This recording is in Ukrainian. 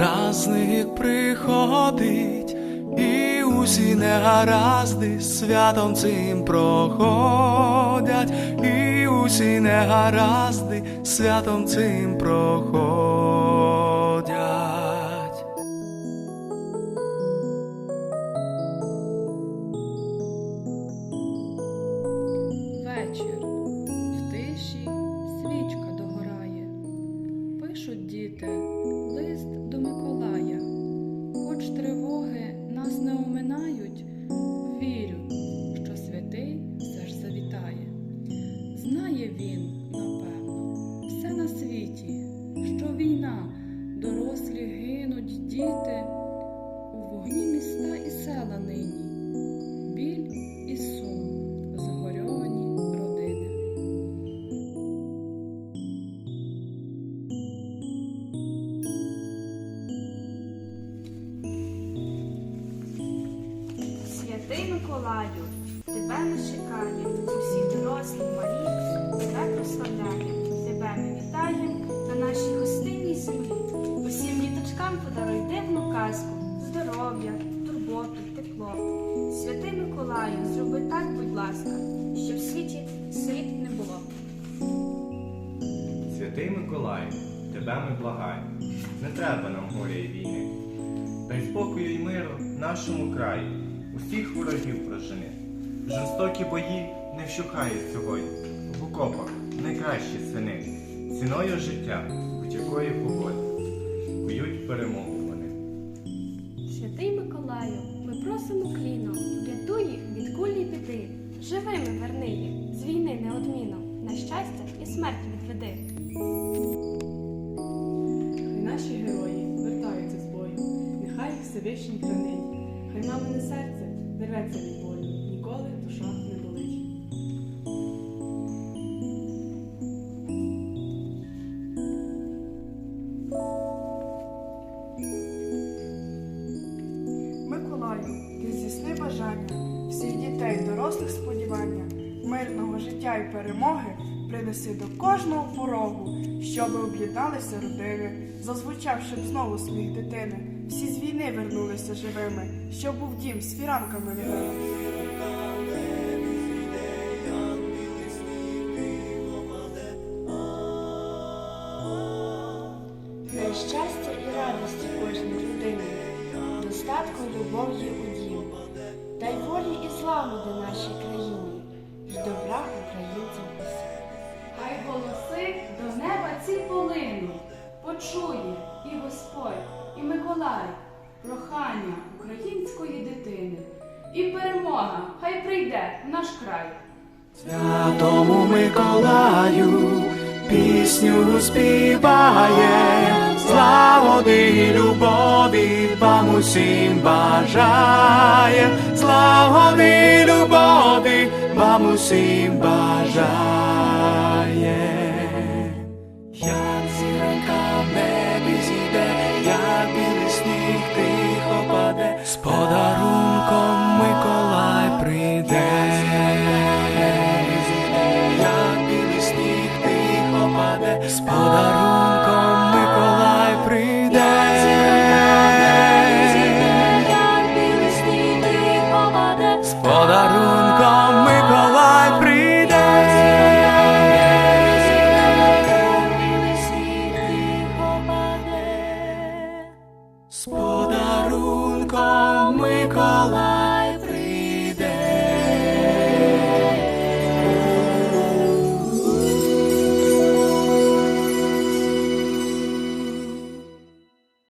Праздник приходить, і усі негаразди святом цим проходять, і усі негаразди святом цим проходять. В тиші свічка догорає. Пишуть діти дорослі гинуть, діти. У вогні міста і села нині, біль і сум, згорьовані родини. Святий Миколаю, тебе ми чекаємо, усі дорослі малі, турботу, тепло. Святий Миколаю, зроби так, будь ласка, щоб в світі слід не було. Святий Миколай, тебе ми благаємо, не треба нам горя і війни. Дай спокою й миру нашому краю, усіх ворогів прожени. Жорстокі бої не вщухають сьогодні, в окопах найкращі сини, ціною життя, будь-якої погоди, кують перемогу ми просимо кліном, рятуй їх від кулі біди. Живими верни їх, з війни неодмінно, на щастя і смерть відведи. Хай наші герої вертаються з бою, нехай їх Всевишній хранить, хай мамине серце не рветься від Миколаю, ти здійсни бажання всіх дітей, дорослих сподівання, мирного життя і перемоги принеси до кожного порогу, щоби об'єдналися родини, зазвучав, щоб знову сміх дитини. Всі з війни вернулися живими, щоб був дім з фіранками новими. Любов'ї у дім. Дай волі і злагоди нашій країні, й добра українцям усім. Хай голоси до неба ці полину, почує і Господь, і Миколай, прохання української дитини, і перемога хай прийде в наш край. Святому Миколаю пісню співає, славоди і любові вам усім бажає, славоди і любові вам усім бажає. Як зіронька в небі зійде, як білий сніг тихо паде, з подарунком Миколай прийде. Як білий сніг тихо паде, з подарунком подарунком Миколай прийде. З подарунком Миколай